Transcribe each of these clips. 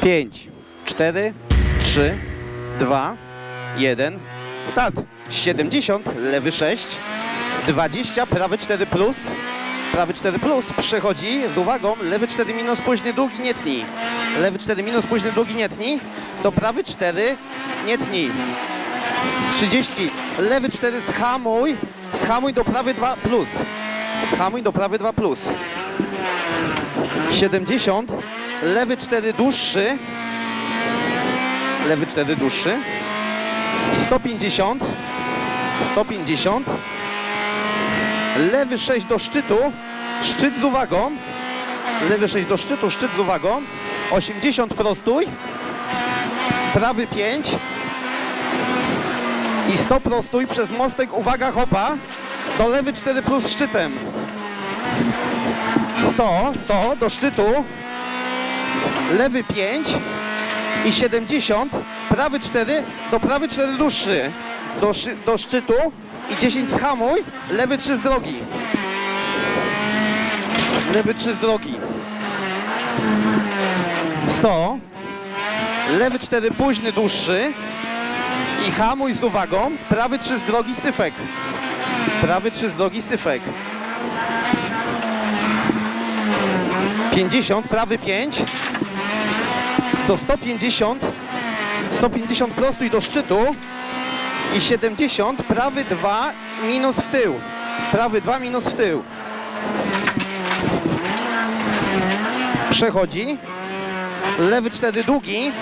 5, 4, 3, 2, 1. Start. 70, lewy 6, 20, prawy 4 plus, prawy 4 plus. Przechodzi z uwagą, lewy 4 minus, późny długi nie tnij. Lewy 4 minus, późny długi nie tnij. Do prawy 4 nie tnij. 30, lewy 4 zhamuj, zhamuj do prawy 2 plus. Zhamuj do prawy 2 plus. 70, lewy 4 dłuższy, lewy 4 dłuższy, 150, 150, lewy 6 do szczytu, szczyt z uwagą, lewy 6 do szczytu, szczyt z uwagą, 80 prostój, prawy 5 i 100 prostój przez mostek, uwaga hopa, do lewy 4 plus szczytem. 100, 100 do szczytu, lewy 5 i 70, prawy 4 do prawy 4 dłuższy, do, do szczytu i 10 hamuj, lewy 3 z drogi. Lewy 3 z drogi. 100, lewy 4 późny dłuższy i hamuj z uwagą, prawy 3 z drogi syfek. Prawy 3 z drogi syfek. 50, prawy 5 do 150 150 prostuj do szczytu i 70 prawy 2 minus w tył. Prawy 2 minus w tył. Przechodzi. Lewy 4 długi.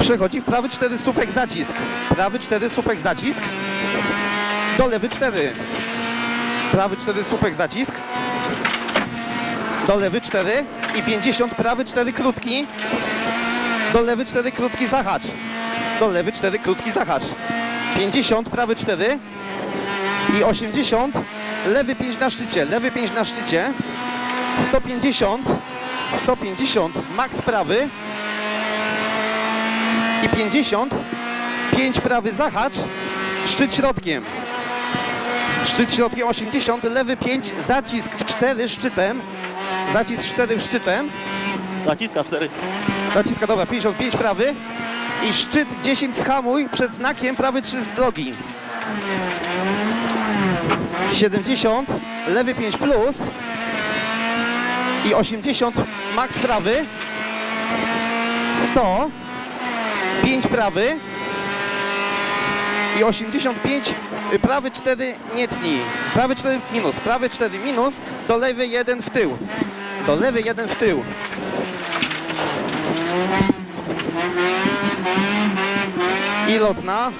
Przechodzi w prawy 4 słupek zacisk. Prawy 4 słupek zacisk. Do lewy 4 prawy 4 słupek zacisk. Do lewy 4 i 50 prawy 4 krótki. Do lewy 4 krótki zahacz. Do lewy 4 krótki zahacz. 50 prawy 4 i 80 lewy 5 na szczycie lewy 5 na szczycie. 150 150 max prawy. I 50 5 prawy zahacz. Szczyt środkiem. Szczyt środkiem 80 lewy 5 zacisk w 4 szczytem zacisk 4 szczytem. Naciska 4. Naciska, dobra, 55 prawy. I szczyt 10 schamuj przed znakiem prawy 3 z drogi. 70, lewy 5 plus. I 80 max prawy, 100, 5 prawy. I 85 y, prawy 4 nie tnij, prawy 4 minus, prawy 4 minus, do lewy 1 w tył, do lewy 1 w tył. I lotna.